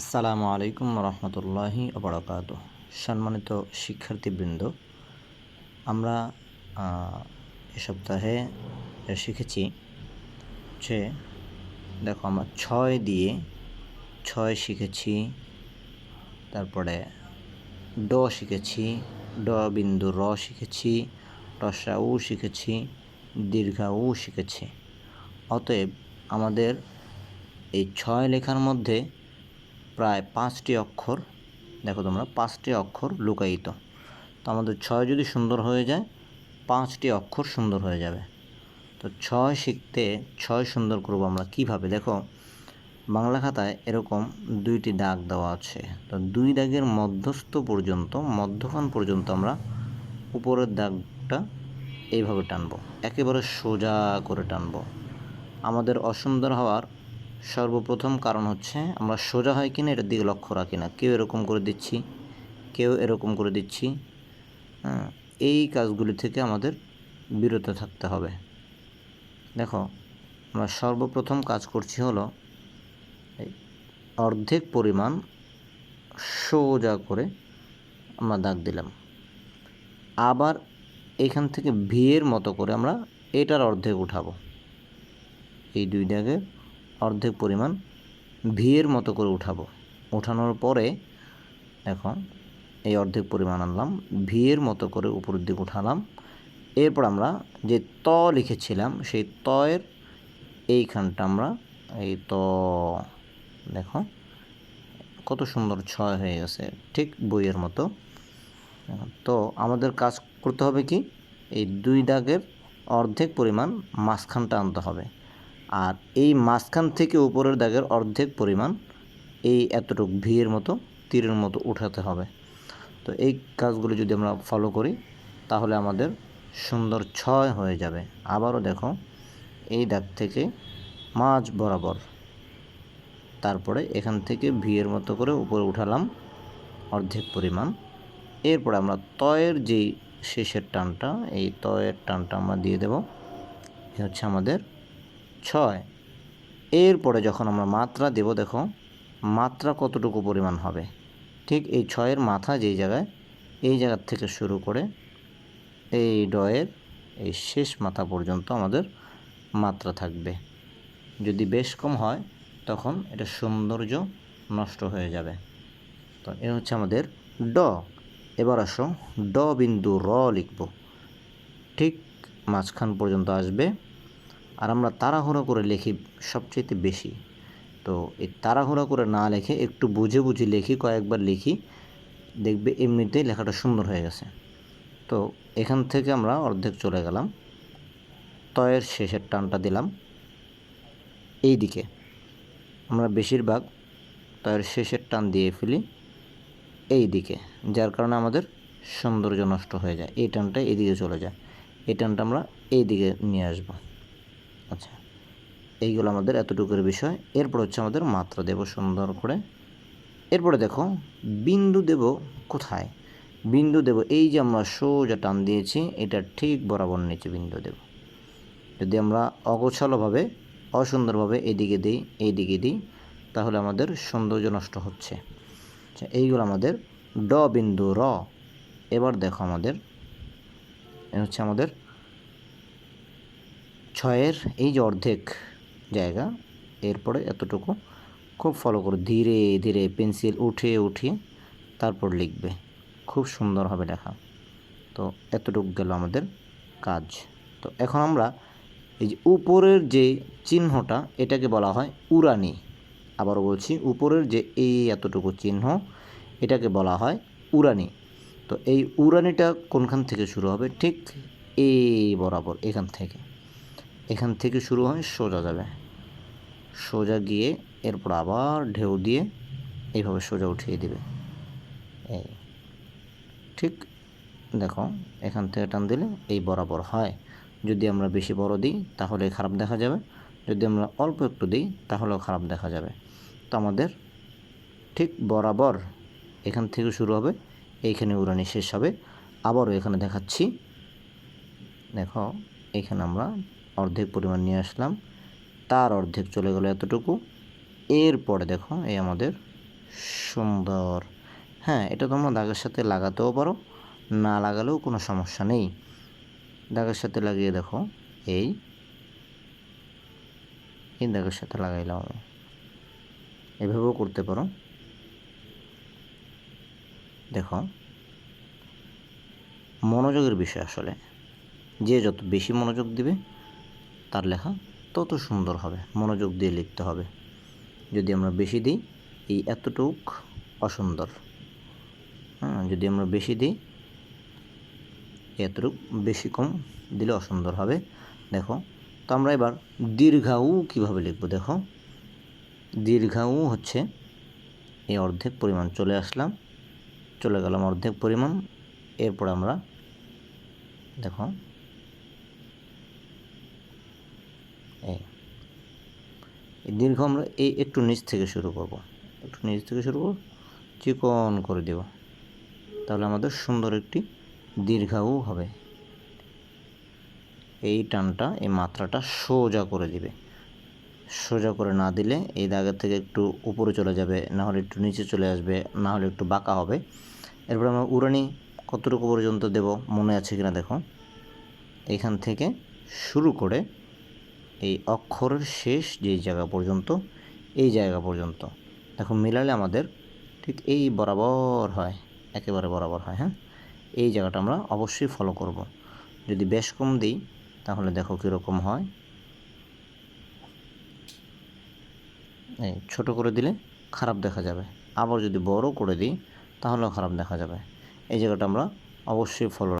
আসসালামু আলাইকুম রহমতুল্লাহি অবরাকাত সম্মানিত শিক্ষার্থীবৃন্দ, আমরা এ সপ্তাহে শিখেছি যে, দেখো আমরা ছয় দিয়ে ছয় শিখেছি, তারপরে ড শিখেছি, ড বিন্দু র শিখেছি উ শিখেছি, দীর্ঘা উ শিখেছি। অতএব আমাদের এই ছয় লেখার মধ্যে প্রায় পাঁচটি অক্ষর, দেখো তোমরা, পাঁচটি অক্ষর লুকায়িত। তো আমাদের ছয় যদি সুন্দর হয়ে যায়, পাঁচটি অক্ষর সুন্দর হয়ে যাবে। তো ছয় শিখতে ছয় সুন্দর করব আমরা কীভাবে? দেখো, বাংলা খাতায় এরকম দুইটি দাগ দেওয়া আছে। তো দুই দাগের মধ্যস্থ পর্যন্ত, মধ্যখান পর্যন্ত আমরা উপরের দাগটা এইভাবে টানবো। একেবারে সোজা করে টানবো। আমাদের অসুন্দর হওয়ার সর্বপ্রথম কারণ হচ্ছে আমরা সোজা হয় কিনা এটার দিকে লক্ষ্য রাখি না। কেউ এরকম করে দিচ্ছি, কেউ এরকম করে দিচ্ছি হ্যাঁ এই কাজগুলি থেকে আমাদের বিরত থাকতে হবে। দেখো, আমরা সর্বপ্রথম কাজ করছি হলো অর্ধেক পরিমাণ সোজা করে আমরা দাগ দিলাম। আবার এখান থেকে ভিয়ের মতো করে আমরা এটার অর্ধেক উঠাবো। এই দুই দাগের অর্ধেক পরিমাণ ভিয়ের মতো করে উঠাবো। উঠানোর পরে দেখো, এই অর্ধেক পরিমাণ আনলাম ভিয়ের মতো করে উপরের দিকে উঠালাম। এরপর আমরা যে ত লিখেছিলাম, সেই তয়ের এইখানটা আমরা, এই ত, দেখো, কত সুন্দর ছয় হয়ে গেছে, ঠিক বইয়ের মতো। তো আমাদের কাজ করতে হবে কি? এই দুই দাগের অর্ধেক পরিমাণ মাঝখানটা আনতে হবে। আর এই মাঝখান থেকে উপরের দাগের অর্ধেক পরিমাণ এই এতটুক ভিয়ের মতো তীরের মতো উঠাতে হবে। তো এই কাজগুলো যদি আমরা ফলো করি, তাহলে আমাদের সুন্দর ছয় হয়ে যাবে। আবারও দেখো, এই দাগ থেকে মাঝ বরাবর। তারপরে এখান থেকে ভিয়ের মতো করে উপরে উঠালাম অর্ধেক পরিমাণ। এরপরে আমরা তয়ের যেই শেষের টানটা, এই তয়ের টানটা আমরা দিয়ে দেব। এ হচ্ছে আমাদের ছয়। এরপরে যখন আমরা মাত্রা দেব, দেখো, মাত্রা কতটুকু পরিমাণ হবে? ঠিক এই ছয়ের মাথা যেই জায়গায়, এই জায়গার থেকে শুরু করে এই ডয়ের এই শেষ মাথা পর্যন্ত আমাদের মাত্রা থাকবে। যদি বেশ কম হয়, তখন এটা সৌন্দর্য নষ্ট হয়ে যাবে। তো এ হচ্ছে আমাদের ড। এবার আসো, ড বিন্দু র লিখব। ঠিক মাঝখান পর্যন্ত আসবে আর আমরা তাড়াহুড়ো করে লিখি সবচেয়ে বেশি। তো এই তাড়াহুড়ো করে না লিখে একটু বুঝে বুঝে লিখি, কয়েকবার লিখি, দেখবে এমনিতেই লেখাটা সুন্দর হয়ে গেছে। তো এখান থেকে আমরা অর্ধেক চলে গেলাম। তয়ের শেষের টানটা দিলাম। এই দিকে আমরা বেশিরভাগ তয়ের শেষের টান দিয়ে ফেলি এই দিকে যার কারণে আমাদের সৌন্দর্য নষ্ট হয়ে যায়। এই টানটা এদিকে চলে যায়। এই টানটা আমরা এই দিকে নিয়ে আসব। আচ্ছা। এইগুলো আমাদের এতটুকুর বিষয়। এরপর হচ্ছে আমাদের মাত্রা দেব সুন্দর করে। এরপরে দেখো, বিন্দু দেব কোথায়? বিন্দু দেব, এই যে আমরা সোজা টান দিয়েছি, এটা ঠিক বরাবর নিচে বিন্দু দেব। যদি আমরা অগোছালোভাবে, অসুন্দরভাবে এদিকে দিই, এইদিকে দিই, তাহলে আমাদের সৌন্দর্য নষ্ট হচ্ছে। আচ্ছা এইগুলো আমাদের ড বিন্দু, র। এবার দেখো আমাদের হচ্ছে আমাদের ছয়ের এই যে অর্ধেক জায়গা, এরপরে এতটুকু খুব ফলো করে। ধীরে ধীরে পেন্সিল উঠিয়ে উঠিয়ে তারপর লিখবে। খুব সুন্দর হবে লেখা। তো এতটুকু গেল আমাদের কাজ। তো এখন আমরা এই যে উপরের যে চিহ্নটা, এটাকে বলা হয় উড়ানি। আবারও বলছি, উপরের যে এই এতটুকু চিহ্ন, এটাকে বলা হয় উড়ানি। তো এই উড়ানিটা কোনখান থেকে শুরু হবে? ঠিক এই বরাবর এখান থেকে। এখান থেকে শুরু হয় সোজা যাবে। সোজা গিয়ে এরপর আবার ঢেউ দিয়ে এইভাবে সোজা উঠিয়ে দিবে। এই। ঠিক দেখো, এখান থেকে টান দিলে এই বরাবর হয়। যদি আমরা বেশি বড় দিই, তাহলে খারাপ দেখা যাবে। যদি আমরা অল্প একটু দিই, তাহলেও খারাপ দেখা যাবে। তো আমাদের ঠিক বরাবর এখান থেকে শুরু হবে। এইখানে উড়ানি শেষ হবে। আবারও এখানে দেখাচ্ছি। দেখো, এখানে আমরা অর্ধেক পরিমাণ নিয়ে আসলাম। তার অর্ধেক চলে গেল এতটুকু। এরপরে দেখো এই আমাদের সুন্দর। হ্যাঁ এটা তোমরা দাগের সাথে লাগাতেও পারো, না লাগালেও কোনো সমস্যা নেই। দাগের সাথে লাগিয়ে দেখো, এই। এই দাগের সাথে লাগাইলাম আমি। এভাবেও করতে পারো। দেখো। মনোযোগের বিষয় আসলে। যে যত বেশি মনোযোগ দিবে তার লেখা তত সুন্দর হবে, মনোযোগ দিয়ে লিখতে হবে। যদি আমরা বেশি দিই, এই এতটুক অসুন্দর। হ্যাঁ যদি আমরা বেশি দিই, এতটুক বেশি কম দিলে অসুন্দর হবে। দেখো, তো আমরা এবার দীর্ঘাউ কীভাবে লিখব? দেখো, দীর্ঘাউ হচ্ছে এই অর্ধেক পরিমাণ, চলে আসলাম, চলে গেলাম অর্ধেক পরিমাণ। এরপর আমরা, দেখো এই। দীর্ঘ আমরা এই একটু নিচ থেকে শুরু করব। একটু নিচ থেকে শুরু করব, চিকন করে দেব। তাহলে আমাদের সুন্দর একটি দীর্ঘাও হবে। এই টানটা, এই মাত্রাটা সোজা করে দিবে। সোজা করে না দিলে এই দাগের থেকে একটু উপরে চলে যাবে, না হলে একটু নিচে চলে আসবে, না হলে একটু বাঁকা হবে। এরপর আমরা উড়ানি কতটুকু পর্যন্ত দেব, মনে আছে কিনা দেখো। এখান থেকে শুরু করে এই অক্ষরের শেষ যেই জায়গা পর্যন্ত, এই জায়গা পর্যন্ত। দেখো, মিলালে আমাদের ঠিক এই বরাবর হয়, একেবারে বরাবর হয় হ্যাঁ? এই জায়গাটা আমরা অবশ্যই ফলো করব। যদি বেশ কম দিই, তাহলে দেখো কীরকম হয়। এই ছোট করে দিলে খারাপ দেখা যাবে। আবার যদি বড় করে দিই, তাহলেও খারাপ দেখা যাবে। এই জায়গাটা আমরা অবশ্যই ফলো